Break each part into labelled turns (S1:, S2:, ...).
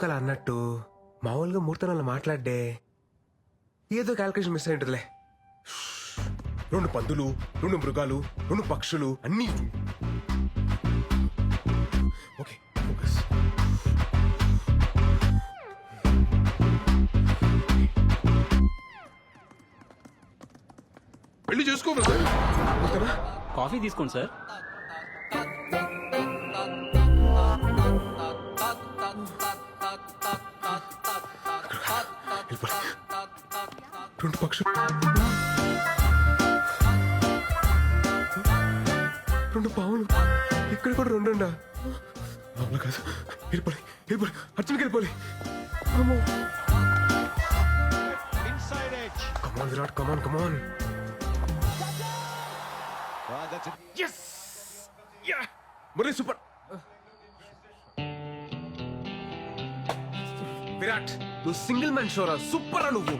S1: ఎందుకు అలా అన్నట్టు మామూలుగా మూర్తనాలు మాట్లాడే ఏదో క్యాల్కులేషన్ మిస్ అయింటుందిలే రెండు పందులు రెండు మృగాలు రెండు పక్షులు అన్నీ ఓకే ఫోకస్ పెళ్ళి చేసుకో బ్రదర్. ఓకేనా
S2: కాఫీ తీసుకోండి సార్.
S1: రెండు పక్షులు. రెండు పావులు ఇక్కడ కూడా రెండు ఉండా అవును కాదు. వెళ్ళిపోయి వెళ్ళిపోయి అర్జున్కి వెళ్ళిపోయి అమ్మో. Come on Virat come on come on yes yeah Murali super. Virat నువ్వు సింగిల్ మ్యాన్ షోరా సూపర్ నువ్వు.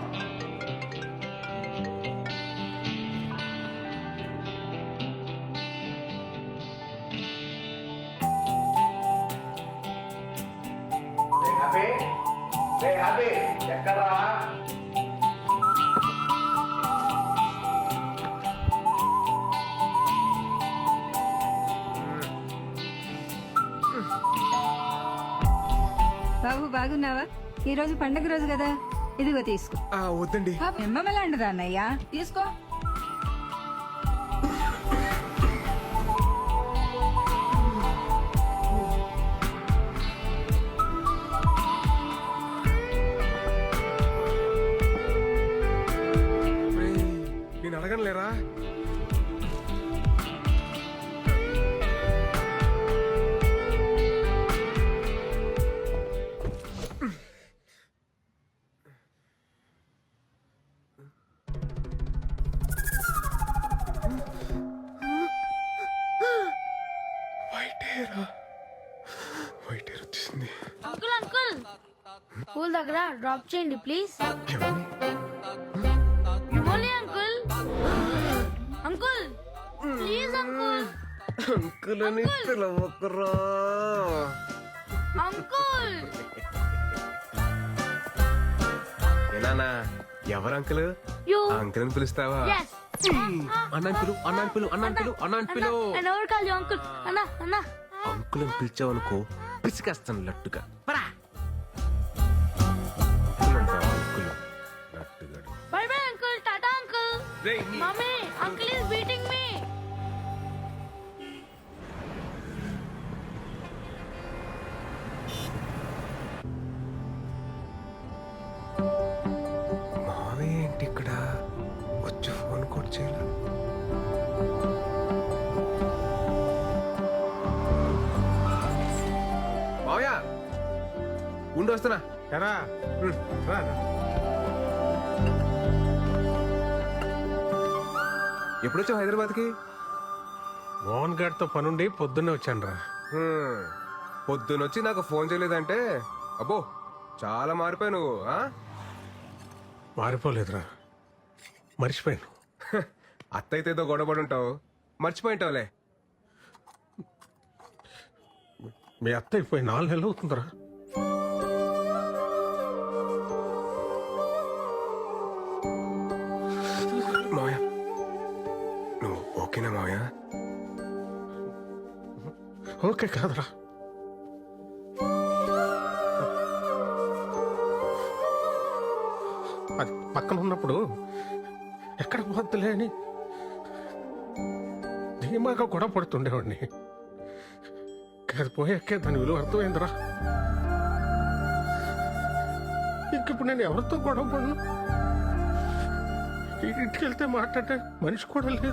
S3: హ్యాపీ
S4: బాబు బాగున్నావా? ఈ రోజు పండగ రోజు కదా. ఇదిగో తీసుకో.
S1: ఆ, వద్దండి.
S4: ఎమ్మలాంటిదా అన్నయ్య? తీసుకో.
S1: నేను అడగను లేరా వైట్ హెయిర్ వైట్ హెయిర్ వచ్చేసింది
S5: అంకుల్ అంకుల్ స్కూల్ దగ్గర డ్రాప్ చేయండి ప్లీజ్ ప్లీజ్ అంకుల్.
S1: అంకుల్ అని పిలవకురా.
S5: అంకుల్.
S1: ఏనానా ఎవరు అంకుల్? అంకుల్ అని పిలుస్తావా?
S5: ఎస్
S1: అన్నాన్ పిలు అన్నాన్ పిలు అన్నాన్ పిలు అన్నాన్ పిలు
S5: నేను ఎవరు కాదు అంకుల్? అన్నా అన్నా.
S1: అంకుల్ అని పిలిచావనుకో పిసికేస్తాను లట్టుగా. పరా. Uncle.
S5: Bye bye uncle tata uncle. Mummy.
S1: ఉండి వస్తున్నా
S6: ఎరా. రా.
S1: ఎప్పుడు వచ్చావు హైదరాబాద్కి
S6: మోహన్ గారితో పనుండి పొద్దున్నే వచ్చాను రా.
S1: పొద్దునొచ్చి నాకు ఫోన్ చేయలేదంటే అబ్బో చాలా మారిపోయావు నువ్వు ఆ?
S6: మారిపోలేదురా మర్చిపోయాను
S1: హ, అత్త అయితే ఏదో గొడవపడి ఉంటావు మర్చిపోయింటావులే
S6: మీ అత్త అయిపోయి నాలుగు నెలలు అవుతుందిరా ఓకే కాదురా. అది పక్కన ఉన్నప్పుడు ఎక్కడ పోద్దులే అని ధీమాగా గొడవ పడుతుండేవాడిని. కాదు పోయాకే దాని విలువ అర్థమైందిరా. ఇంకిప్పుడు నేను ఎవరితో గొడవ పడను? ఇంటికి వెళ్తే మాట్లాడే మనిషి కూడా లేదు.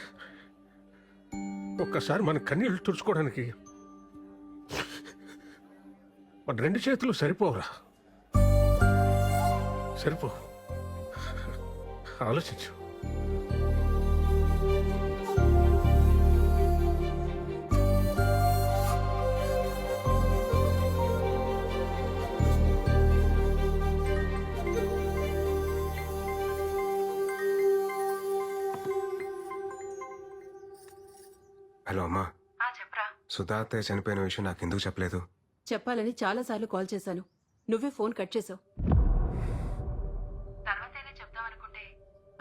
S6: ఒక్కసారి మన కన్నీళ్ళు తుడుచుకోవడానికి. మన రెండు చేతులు సరిపోవురా. సరిపో. ఆలోచించు.
S1: హలో అమ్మా.
S2: చెప్పరా.
S1: సుధా అత్తయ్య చనిపోయిన విషయం నాకు ఎందుకు చెప్పలేదు?
S2: చెప్పాలని చాలాసార్లు కాల్ చేశాను. నువ్వే ఫోన్ కట్ చేసావు. తర్వాతైనా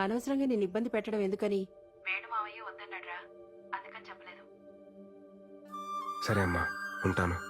S2: అనవసరంగా నేను ఇబ్బంది పెట్టడం ఎందుకని? వేణు మావయ్య వద్దన్నాడ్రా. అందుకని చెప్పలేదు.
S1: సరే అమ్మా ఉంటాను.